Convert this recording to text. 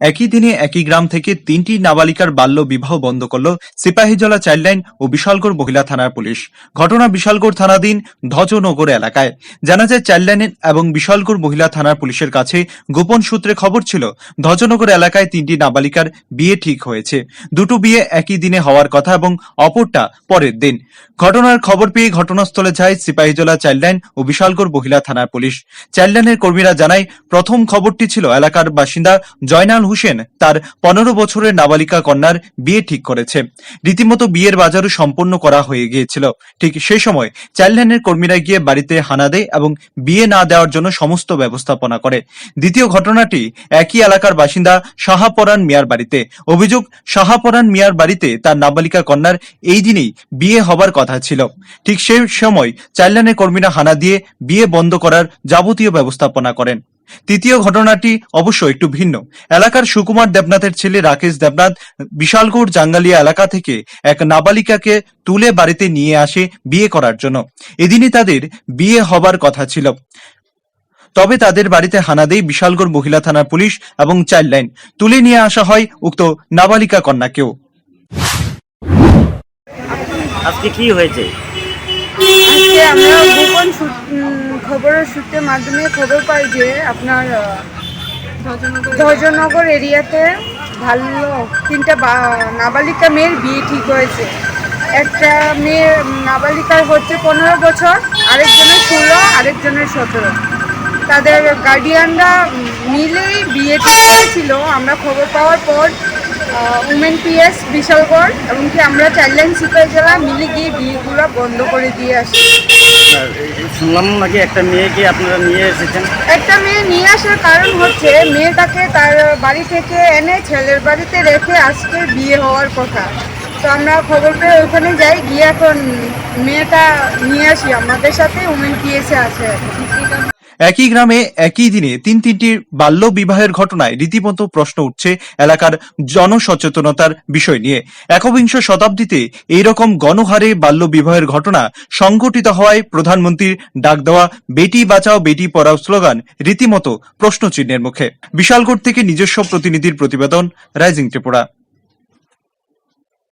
একই দিনে একই গ্রাম থেকে তিনটি নাবালিকার বাল্য বিবাহ বন্ধ করল সিপাহীজলা চাইল্ডলাইন ও বিশালগড় মহিলা থানার পুলিশ। ঘটনা বিশালগড় থানাধীন ধ্বজনগর এলাকায়। জানা যায় চাইল্ডলাইন এবং বিশালগড় মহিলা থানার পুলিশের কাছে গোপন সূত্রে খবর ছিল, ধ্বজনগর এলাকায় তিনটি নাবালিকার বিয়ে ঠিক হয়েছে। দুটো বিয়ে একই দিনে হওয়ার কথা এবং অপরটা পরের দিন। ঘটনার খবর পেয়ে ঘটনাস্থলে যায় সিপাহীজলা চাইল্ডলাইন ও বিশালগড় মহিলা থানার পুলিশ। চাইল্ডলাইনের কর্মীরা জানায়, প্রথম খবরটি ছিল এলাকার বাসিন্দা জয়নাল হোসেন তার পনেরো বছরের নাবালিকা কন্যার বিয়ে ঠিক করেছে। রীতিমতো বিয়ের বাজারও সম্পন্ন করা হয়ে গিয়েছিল। ঠিক সেই সময় চাইল্ডলাইনের কর্মীরা গিয়ে বাড়িতে হানা দেয় এবং বিয়ে না দেওয়ার জন্য সমস্ত ব্যবস্থাপনা করে। দ্বিতীয় ঘটনাটি একই এলাকার বাসিন্দা শাহাপরান মিয়ার বাড়িতে। অভিযোগ শাহাপরান মিয়ার বাড়িতে তার নাবালিকা কন্যার এই দিনেই বিয়ে হবার কথা ছিল। ঠিক সেই সময় চাইল্ডলাইনের কর্মীরা হানা দিয়ে বিয়ে বন্ধ করার যাবতীয় ব্যবস্থাপনা করেন। তৃতীয় ঘটনাটি অবশ্য একটু ভিন্ন। এলাকার সুকুমার দেবনাথের ছেলে রাকেশ দেবনাথ বিশালগড় জাঙ্গালিয়া এলাকা থেকে এক নাবালিকাকে তুলে বাড়িতে নিয়ে আসে বিয়ে করার জন্য। এদিনই তাদের বিয়ে হবার কথা ছিল। তবে তাদের বাড়িতে হানা দেয় বিশালগড় মহিলা থানার পুলিশ এবং চাইল্ড লাইন। তুলে নিয়ে আসা হয় উক্ত নাবালিকা কন্যাকেও। আজকে কি হয়েছে? আজকে আমরা গোপন খবরের সূত্রের মাধ্যমে খবর পাই যে আপনার আহ, এরিয়াতে ভালো তিনটা নাবালিকা মেয়ের বিয়ে ঠিক হয়েছে। একটা মেয়ে নাবালিকার হচ্ছে পনেরো বছর আরেকজনের ষোলো আরেকজনের সতেরো। তাদের গার্ডিয়ানরা মিলেই বিয়ে ঠিক করেছিল। আমরা খবর পাওয়ার পর উমেন পিএস বিশালগড় এবং কি আমরা চাইল্ডলাইন সিপাই জেলা মিলে গিয়ে বিয়েগুলো বন্ধ করে দিয়ে আসি। শুনলাম নাকি একটা মেয়েকে আপনারা নিয়ে এসেছেন। একটা মেয়ে নিয়ে আসার কারণ হচ্ছে মেয়েটাকে তার বাড়ি থেকে এনে ছেলের বাড়িতে রেখে আজকে বিয়ে হওয়ার কথা। তো আমরা খবর পেয়ে ওখানে যাই গিয়ে এখন মেয়েটা নিয়ে আসি আমাদের সাথে উমেন পিএসে আছে। একই গ্রামে একই দিনে তিন তিনটি বাল্য বিবাহের ঘটনায় রীতিমতো প্রশ্ন উঠছে এলাকার জনসচেতনতার বিষয় নিয়ে। একবিংশ শতাব্দীতে এইরকম গণহারে বাল্য বিবাহের ঘটনা সংঘটিত হওয়ায় প্রধানমন্ত্রীর ডাক দেওয়া বেটি বাঁচাও, বেটি পড়াও স্লোগান রীতিমতো প্রশ্নচিহ্নের মুখে। বিশালগড় থেকে নিজস্ব প্রতিনিধির প্রতিবেদন রাইজিং ত্রিপুরা